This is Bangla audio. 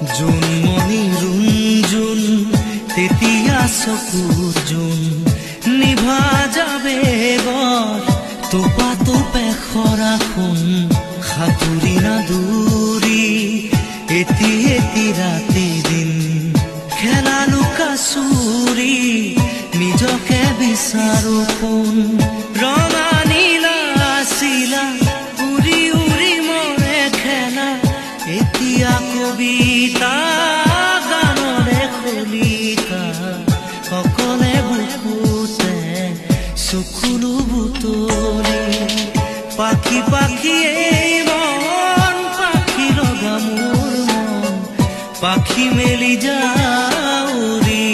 জোনমণি ৰুণজোন তেতিয়া চকুৰ জোন নিভা যাবে গৰ তোপা তোপে খৰা সোণ, সাঁতুৰি না দূৰি এটি এটি ৰাতি দিন, খেলা লুকা চুৰি, নিজকে বিচাৰো কোন ৰঙা কবিতা গানৰে খলিতা সকলে বুকুতে চকুলো বুটলি পাখি পাখি এই পাখি লগা পাখি মেলি যায়